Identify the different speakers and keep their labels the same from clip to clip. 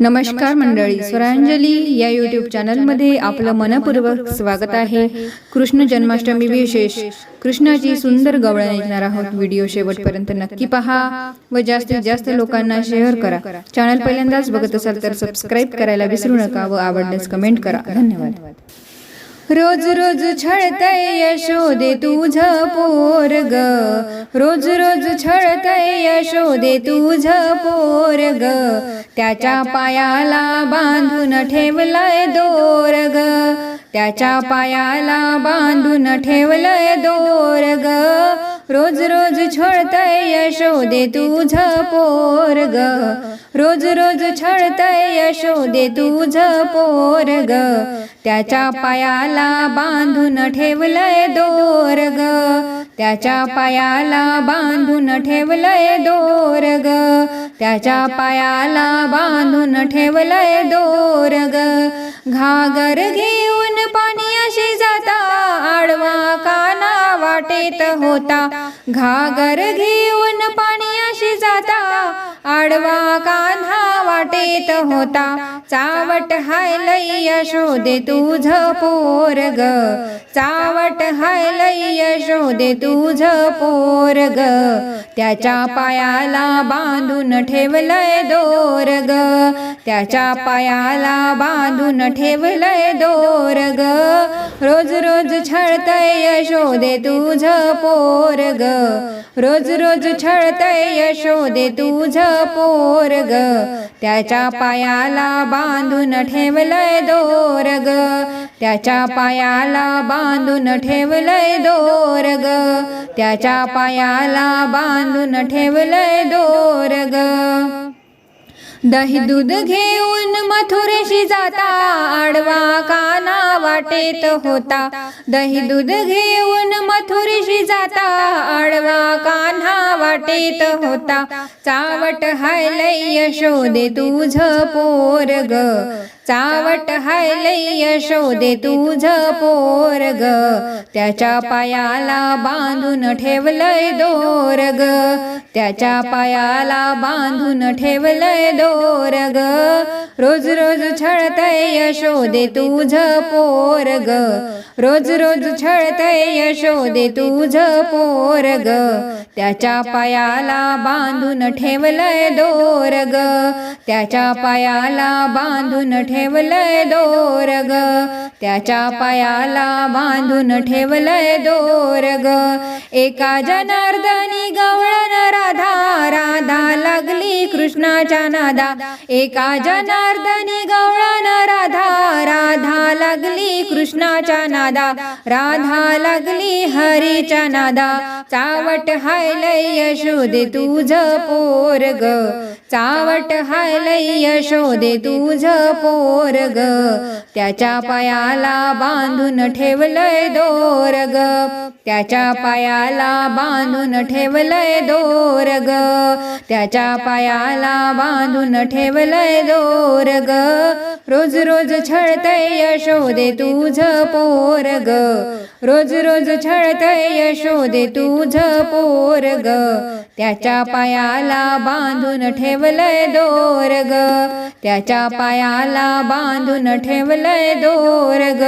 Speaker 1: नमस्कार मंडळी स्वरांजली या यूट्यूब चॅनलमध्ये आपलं मनपूर्वक स्वागत आहे. कृष्ण जन्माष्टमी विशेष. कृष्णाची सुंदर गवळण ऐकणार आहोत व्हिडिओ शेवटपर्यंत नक्की पहा व जास्तीत जास्त लोकांना शेअर करा. चॅनल पहिल्यांदाच बघत असाल तर सबस्क्राईब करायला विसरू नका व आवडल्यास कमेंट करा. धन्यवाद. रोज रोज छळतय यशोदे तुझ पोरग. रोज रोज छळतय यशोदे तुझ पोरग. त्याच्या पायाला बांधून ठेवलंय दोरग. त्याच्या पायाला बांधून ठेवलंय दोरग. रोज रोज छळतय यशोदे तुझ पोरग. रोज रोज छळतय यशोदे तुझ पोरग. त्याच्या पायाला बांधून ठेवलंय दोरग. त्याच्या पायाला बांधून ठेवलंय दोरग. त्याच्या पायाला बांधून ठेवलंय दोरग. घागर घे वाटेत होता. घागर घेऊन पाणी अशी जाता. आडवा का येत होता. चावट हाय लय यशोदे तुझ पोरग. चावट हाय लय यशोदे तुझ पोरग. त्याच्या पायाला बांधून ठेवलंय दोरग. त्याच्या पायाला बांधून ठेवलंय दोरग. रोज रोज छळतय यशोदे तुझ पोरग. रोज रोज छळतय यशोदे तुझ पोरग. त्याच्या पायाला बांधून ठेवलंय दोरग. त्याच्या पायाला बांधून ठेवलंय दोरग. त्याच्या पायाला बांधून ठेवलंय दोरग. दही दूध घेऊन मथुरेशी जाता आडवा काना वाटेत होता. दही दूध घेऊन मथुरेशी जाता आडवा कान्हा वाटेत होता. चावट हायलय यशोदे तुझ पोरग. चावट हायलय यशोदे तुझ पोरग. त्याच्या पायाला बांधून ठेवलंय दोरग. त्याच्या पायाला बांधून ठेवलंय दोरग रोज रोज छळतय यशोदे तुझ पोरग. रोज रोज छळतय यशोदे तुझ पोरग. त्याच्या पायाला बांधून ठेवलंय दोरग. त्याच्या पायाला बांधून ठेवलंय दोरग. त्याच्या पायाला बांधून ठेवलंय दोरग. एका जनार्दनी गवळण राधा कृष्णाच्या नादा एका जनार्दनी गवळण राधा राधा लागली कृष्णाच्या नादा राधा लागली हरीच्या नादा. चावट हायलय यशोदे तुझ पोरग. चावट हायलय यशोदे तुझ पोरग. त्याच्या पायाला बांधून ठेवलंय दोरग. त्याच्या पायाला बांधून ठेवलंय दोरग. त्याच्या पायाला बांधून ठेवलंय दोरग. रोज रोज छळतय यशोदे तुझ पोरग. रोज रोज छळतय यशोदे तुझ पोरग. त्याच्या पायाला बांधून ठेवलंय दोरग. त्याच्या पायाला बांधून ठेवलंय दोरग.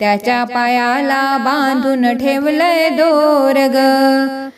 Speaker 1: त्याच्या पायाला बांधून ठेवलंय दोरग.